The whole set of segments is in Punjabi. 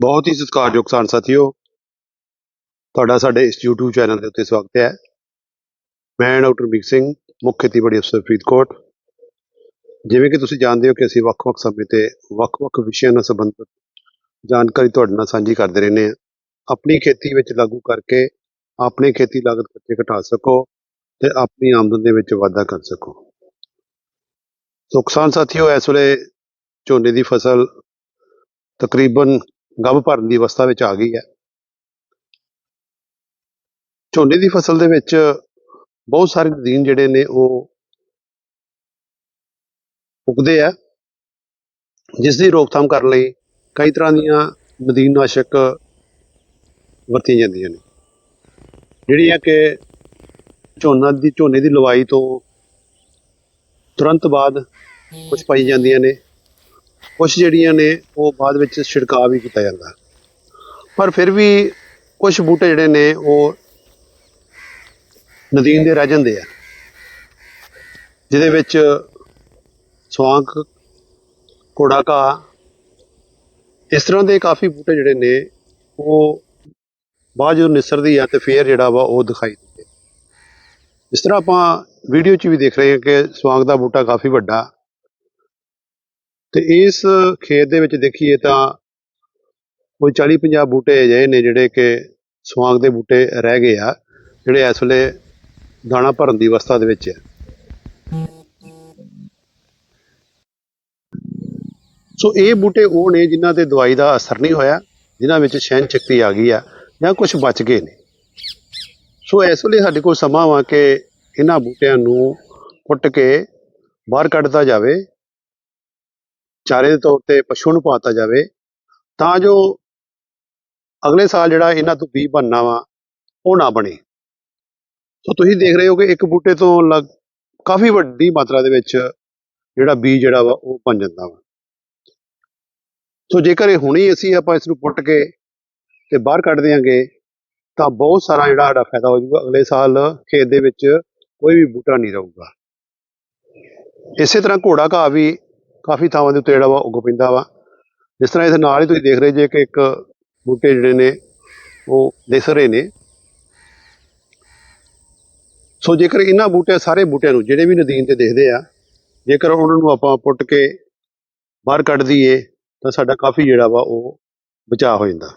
ਬਹੁਤ ਹੀ ਸਤਿਕਾਰਯੋਗ ਕਿਸਾਨ ਸਾਥੀਓ, ਤੁਹਾਡਾ ਸਾਡੇ ਇਸ YouTube ਚੈਨਲ ਦੇ ਉੱਤੇ ਸਵਾਗਤ ਹੈ। ਮੈਂ ਡਾਕਟਰ ਮੀਕ ਸਿੰਘ, ਮੁੱਖ ਖੇਤੀਬਾੜੀ ਅਫਸਰ ਫਰੀਦਕੋਟ। ਜਿਵੇਂ ਕਿ ਤੁਸੀਂ ਜਾਣਦੇ ਹੋ ਕਿ ਅਸੀਂ ਵੱਖ-ਵੱਖ ਸਮੇਂ ਤੇ ਵੱਖ-ਵੱਖ ਵਿਸ਼ਿਆਂ ਨਾਲ ਸੰਬੰਧਿਤ ਜਾਣਕਾਰੀ ਤੁਹਾਡੇ ਨਾਲ ਸਾਂਝੀ ਕਰਦੇ ਰਹਿੰਦੇ ਹਾਂ। ਆਪਣੀ ਖੇਤੀ ਵਿੱਚ ਲਾਗੂ ਕਰਕੇ ਆਪਣੀ ਖੇਤੀ ਲਾਗਤ ਖਰਚੇ ਘਟਾ ਸਕੋ ਤੇ ਆਪਣੀ ਆਮਦਨ ਦੇ ਵਿੱਚ ਵਾਧਾ ਕਰ ਸਕੋ। ਸੋ ਕਿਸਾਨ ਸਾਥੀਓ, ਇਸ ਵੇਲੇ ਝੋਨੇ ਦੀ ਫਸਲ ਤਕਰੀਬਨ ਗੱਭ ਭਰਨ ਦੀ ਅਵਸਥਾ ਵਿੱਚ ਆ ਗਈ ਹੈ। ਝੋਨੇ ਦੀ ਫਸਲ ਦੇ ਵਿੱਚ ਬਹੁਤ ਸਾਰੇ ਨਦੀਨ ਜਿਹੜੇ ਨੇ ਉਹ ਉਗਦੇ ਆ, ਜਿਸ ਦੀ ਰੋਕਥਾਮ ਕਰਨ ਲਈ ਕਈ ਤਰ੍ਹਾਂ ਦੀਆਂ ਨਦੀਨਨਾਸ਼ਕ ਵਰਤੀਆਂ ਜਾਂਦੀਆਂ ਨੇ। ਜਿਹੜੀਆਂ ਕਿ ਝੋਨਾ ਦੀ, ਝੋਨੇ ਦੀ ਲਵਾਈ ਤੋਂ ਤੁਰੰਤ ਬਾਅਦ ਕੁਝ ਪਾਈ ਜਾਂਦੀਆਂ ਨੇ। ਕੁਝ ਜਿਹੜੀਆਂ ਨੇ, ਉਹ ਬਾਅਦ ਵਿੱਚ ਛਿੜਕਾਅ ਵੀ ਕੀਤਾ ਜਾਂਦਾ ਪਰ ਫਿਰ ਵੀ ਕੁਝ ਬੂਟੇ ਜਿਹੜੇ ਨੇ, ਉਹ ਨਦੀਨ ਦੇ ਰਹਿ ਜਾਂਦੇ ਆ। ਜਿਹਦੇ ਵਿੱਚ ਸਵਾਂਕ ਕੋੜਾ ਘਾਹ ਇਸ ਤਰ੍ਹਾਂ ਦੇ ਕਾਫੀ ਬੂਟੇ ਜਿਹੜੇ ਨੇ, ਉਹ ਬਾਅਦ ਜਦੋਂ ਨਿਸਰਦੀ ਆ ਤੇ ਫੇਰ ਜਿਹੜਾ ਵਾ ਉਹ ਦਿਖਾਈ ਦਿੰਦੇ ਇਸ ਤਰ੍ਹਾਂ ਆਪਾਂ ਵੀਡੀਓ 'ਚ ਵੀ ਦੇਖ ਰਹੇ ਹਾਂ ਕਿ ਸਵਾਂਗ ਦਾ ਬੂਟਾ ਕਾਫੀ ਵੱਡਾ ਤੇ ਇਸ ਖੇਤ ਦੇ ਵਿੱਚ ਦੇਖੀਏ ਤਾਂ ਕੋਈ 40 50 ਬੂਟੇ ਅਜਿਹੇ ਨੇ ਜਿਹੜੇ ਕਿ ਸਵਾਂਗ ਦੇ ਬੂਟੇ ਰਹਿ ਗਏ ਆ, ਜਿਹੜੇ ਇਸ ਵੇਲੇ ਦਾਣਾ ਭਰਨ ਦੀ ਅਵਸਥਾ ਦੇ ਵਿੱਚ ਹੈ ਸੋ ਇਹ ਬੂਟੇ ਉਹ ਨੇ ਜਿਨ੍ਹਾਂ ਤੇ ਦਵਾਈ ਦਾ ਅਸਰ ਨਹੀਂ ਹੋਇਆ, ਜਿਨ੍ਹਾਂ ਵਿੱਚ ਸਹਿਣ ਸ਼ਕਤੀ ਆ ਗਈ ਆ ਜਾਂ ਕੁਝ ਬਚ ਗਏ ਨੇ। ਸੋ ਇਸ ਵੇਲੇ ਸਾਡੇ ਕੋਲ ਸਮਾਂ ਵਾ ਕਿ ਇਹਨਾਂ ਬੂਟਿਆਂ ਨੂੰ ਕੁੱਟ ਕੇ ਬਾਹਰ ਕੱਢਤਾ ਜਾਵੇ ਚਾਰੇ ਦੇ ਤੌਰ ਤੇ ਪਸ਼ੂ ਨੂੰ ਪਾਤਾ ਜਾਵੇ, ਤਾਂ ਜੋ ਅਗਲੇ ਸਾਲ ਜਿਹੜਾ ਇਹਨਾਂ ਤੋਂ ਬੀ ਬਣਨਾ ਵਾ, ਉਹ ਨਾ ਬਣੇ। ਸੋ ਤੁਸੀਂ ਦੇਖ ਰਹੇ ਹੋ ਕਿ ਇੱਕ ਬੂਟੇ ਤੋਂ ਲਗ, ਕਾਫੀ ਵੱਡੀ ਮਾਤਰਾ ਦੇ ਵਿੱਚ ਜਿਹੜਾ ਬੀ ਜਿਹੜਾ ਵਾ, ਉਹ ਬਣ ਜਾਂਦਾ ਵਾ। ਸੋ ਜੇਕਰ ਇਹ ਹੁਣੀ ਅਸੀਂ ਆਪਾਂ ਇਸ ਨੂੰ ਪੁੱਟ ਕੇ ਤੇ ਬਾਹਰ ਕੱਢ ਦਿਆਂਗੇ, ਤਾਂ ਬਹੁਤ ਸਾਰਾ ਜਿਹੜਾ ਸਾਡਾ ਫਾਇਦਾ ਹੋ ਜਾਊਗਾ। ਅਗਲੇ ਸਾਲ ਖੇਤ ਦੇ ਵਿੱਚ ਕੋਈ ਵੀ ਬੂਟਾ ਨਹੀਂ ਰਹੂਗਾ। ਇਸੇ ਤਰ੍ਹਾਂ ਘੋੜਾ ਘਾਹ ਵੀ ਕਾਫੀ ਥਾਵਾਂ ਦੇ ਉੱਤੇ ਜਿਹੜਾ ਵਾ ਉੱਗ ਪੈਂਦਾ ਵਾ। ਜਿਸ ਤਰ੍ਹਾਂ ਇਸ ਨਾਲ ਹੀ ਤੁਸੀਂ ਦੇਖ ਰਹੇ ਜੇ ਕਿ ਇੱਕ ਬੂਟੇ ਜਿਹੜੇ ਨੇ, ਉਹ ਦਿਸ ਰਹੇ ਨੇ। ਸੋ ਜੇਕਰ ਇਹਨਾਂ ਬੂਟਿਆਂ ਸਾਰੇ ਬੂਟਿਆਂ ਨੂੰ ਜਿਹੜੇ ਵੀ ਨਦੀਨ ਤੇ ਦੇਖਦੇ ਆ, ਜੇਕਰ ਉਹਨਾਂ ਨੂੰ ਆਪਾਂ ਪੁੱਟ ਕੇ ਬਾਹਰ ਕੱਢ ਦਈਏ, ਤਾਂ ਸਾਡਾ ਕਾਫੀ ਜਿਹੜਾ ਵਾ ਉਹ ਬਚਾਅ ਹੋ ਜਾਂਦਾ।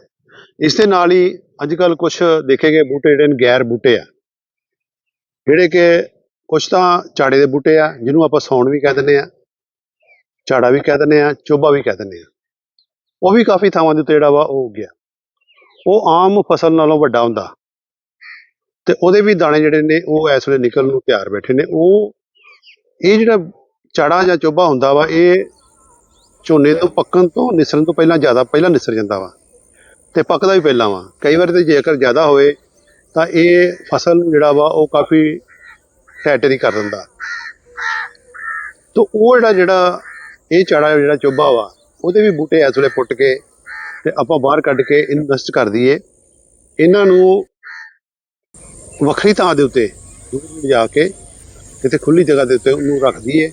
ਇਸ ਦੇ ਨਾਲ ਹੀ ਅੱਜ ਕੱਲ ਕੁਝ ਦੇਖੇ ਗਏ ਬੂਟੇ ਜਿਹੜੇ ਨੇ ਗੈਰ ਬੂਟੇ ਆ। ਜਿਹੜੇ ਕਿ ਕੁਝ ਤਾਂ ਝਾੜੇ ਦੇ ਬੂਟੇ ਆ, ਜਿਹਨੂੰ ਆਪਾਂ ਸੌਣ ਵੀ ਕਹਿ ਦਿੰਦੇ ਆ। ਝਾੜਾ ਵੀ ਕਹਿ ਦਿੰਦੇ ਆ ਚੋਬਾ ਵੀ ਕਹਿ ਦਿੰਦੇ ਆ। ਉਹ ਵੀ ਕਾਫੀ ਥਾਵਾਂ ਦੇ ਉੱਤੇ ਜਿਹੜਾ ਵਾ ਉਹ ਉੱਗ ਗਿਆ। ਉਹ ਆਮ ਫਸਲ ਨਾਲੋਂ ਵੱਡਾ ਹੁੰਦਾ। ਤੇ ਉਹਦੇ ਵੀ ਦਾਣੇ ਜਿਹੜੇ ਨੇ, ਉਹ ਇਸ ਵੇਲੇ ਨਿਕਲਣ ਨੂੰ ਤਿਆਰ ਬੈਠੇ ਨੇ। ਉਹ, ਇਹ ਜਿਹੜਾ ਝਾੜਾ ਜਾਂ ਚੋਬਾ ਹੁੰਦਾ ਵਾ, ਇਹ ਝੋਨੇ ਤੋਂ ਪੱਕਣ ਤੋਂ ਨਿਸਰਨ ਤੋਂ ਪਹਿਲਾਂ ਜ਼ਿਆਦਾ, ਪਹਿਲਾਂ ਨਿਸਰ ਜਾਂਦਾ ਵਾ। ਤੇ ਪੱਕਦਾ ਵੀ ਪਹਿਲਾਂ ਵਾ। ਕਈ ਵਾਰ ਤੇ ਜੇਕਰ ਜ਼ਿਆਦਾ ਹੋਵੇ, ਤਾਂ ਇਹ ਫਸਲ ਨੂੰ ਜਿਹੜਾ ਵਾ, ਉਹ ਕਾਫੀ ਟੈਟਰੀ ਕਰ ਦਿੰਦਾ। ਤੋ ਉਹ ਜਿਹੜਾ ਜਿਹੜਾ ਇਹ ਚਾੜਾ ਜਿਹੜਾ ਚੋਭਾ ਵਾ, ਉਹਦੇ ਵੀ ਬੂਟੇ ਇਸ ਵੇਲੇ ਪੁੱਟ ਕੇ ਤੇ ਆਪਾਂ ਬਾਹਰ ਕੱਢ ਕੇ ਇਹਨੂੰ ਨਸ਼ਟ ਕਰ ਦਈਏ। ਇਹਨਾਂ ਨੂੰ ਵੱਖਰੀ ਥਾਂ ਦੇ ਉੱਤੇ ਦੂਰ ਲਿਜਾ ਕੇ ਕਿਤੇ ਖੁੱਲੀ ਜਗ੍ਹਾ ਦੇ ਉੱਤੇ ਉਹਨੂੰ ਰੱਖ ਦਈਏ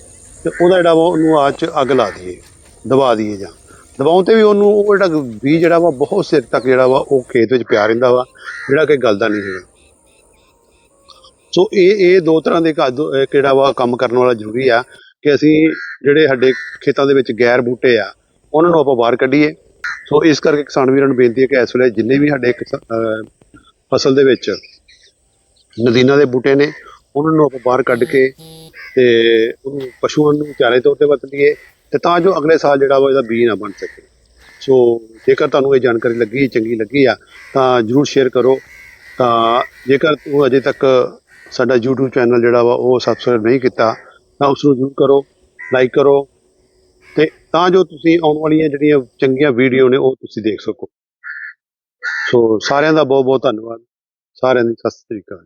ਤੇ ਉਹਦਾ ਜਿਹੜਾ ਵਾ ਉਹਨੂੰ ਆਗ ਅੱਗ ਲਾ ਦਈਏ, ਦਬਾ ਦਈਏ ਜਾਂ। ਦਬਾਉਣ ਤੇ ਵੀ ਉਹਨੂੰ ਉਹ ਜਿਹੜਾ ਬੀਜ ਜਿਹੜਾ ਵਾ ਬਹੁਤ ਸਿਰ ਤੱਕ ਜਿਹੜਾ ਵਾ ਉਹ ਖੇਤ ਵਿੱਚ ਪਿਆ ਰਹਿੰਦਾ ਵਾ, ਜਿਹੜਾ ਕਿ ਗਲਦਾ ਨਹੀਂ ਹੈਗਾ। ਸੋ ਇਹ ਇਹ ਦੋ ਤਰ੍ਹਾਂ ਦੇ ਘਰ ਦੋ- ਕਿਹੜਾ ਵਾ ਕੰਮ ਕਰਨ ਵਾਲਾ ਜ਼ਰੂਰੀ ਆ ਕਿ ਅਸੀਂ ਜਿਹੜੇ ਸਾਡੇ ਖੇਤਾਂ ਦੇ ਵਿੱਚ ਗੈਰ ਬੂਟੇ ਆ, ਉਹਨਾਂ ਨੂੰ ਆਪਾਂ ਬਾਹਰ ਕੱਢੀਏ। ਸੋ ਇਸ ਕਰਕੇ ਕਿਸਾਨ ਵੀਰਾਂ ਨੂੰ ਬੇਨਤੀ ਹੈ ਕਿ ਇਸ ਵੇਲੇ ਜਿੰਨੇ ਵੀ ਸਾਡੇ ਕਿਸਾ- ਫਸਲ ਦੇ ਵਿੱਚ ਨਦੀਨਾਂ ਦੇ ਬੂਟੇ ਨੇ, ਉਹਨਾਂ ਨੂੰ ਆਪਾਂ ਬਾਹਰ ਕੱਢ ਕੇ ਤੇ ਉਹਨੂੰ ਪਸ਼ੂਆਂ ਨੂੰ ਚਾਰੇ ਤੌਰ ਤੇ ਵਰਤ ਲਈਏ ਤੇ ਤਾਂ ਜੋ ਅਗਲੇ ਸਾਲ ਜਿਹੜਾ ਵਾ ਇਹਦਾ ਬੀਜ ਨਾ ਬਣ ਸਕੇ। ਸੋ ਜੇਕਰ ਤੁਹਾਨੂੰ ਇਹ ਜਾਣਕਾਰੀ ਲੱਗੀ, ਚੰਗੀ ਲੱਗੀ ਆ, ਤਾਂ ਜਰੂਰ ਸ਼ੇਅਰ ਕਰੋ। ਤਾਂ ਜੇਕਰ ਤੂੰ ਅਜੇ ਤੱਕ ਸਾਡਾ YouTube ਚੈਨਲ ਜਿਹੜਾ ਵਾ ਉਹ ਸਬਸਕ੍ਰਾਈਬ ਨਹੀਂ ਕੀਤਾ, ਤਾਂ ਉਸ ਨੂੰ ਜਰੂਰ ਕਰੋ। ਲਾਈਕ ਕਰੋ ਤੇ ਤਾਂ ਜੋ ਤੁਸੀਂ ਆਉਣ ਵਾਲੀਆਂ ਜਿਹੜੀਆਂ ਚੰਗੀਆਂ ਵੀਡੀਓ ਨੇ ਉਹ ਤੁਸੀਂ ਦੇਖ ਸਕੋ। ਸੋ ਸਾਰਿਆਂ ਦਾ ਬਹੁਤ ਬਹੁਤ ਧੰਨਵਾਦ। ਸਾਰਿਆਂ ਦੀ ਸਤਿ ਸ੍ਰੀ ਅਕਾਲ।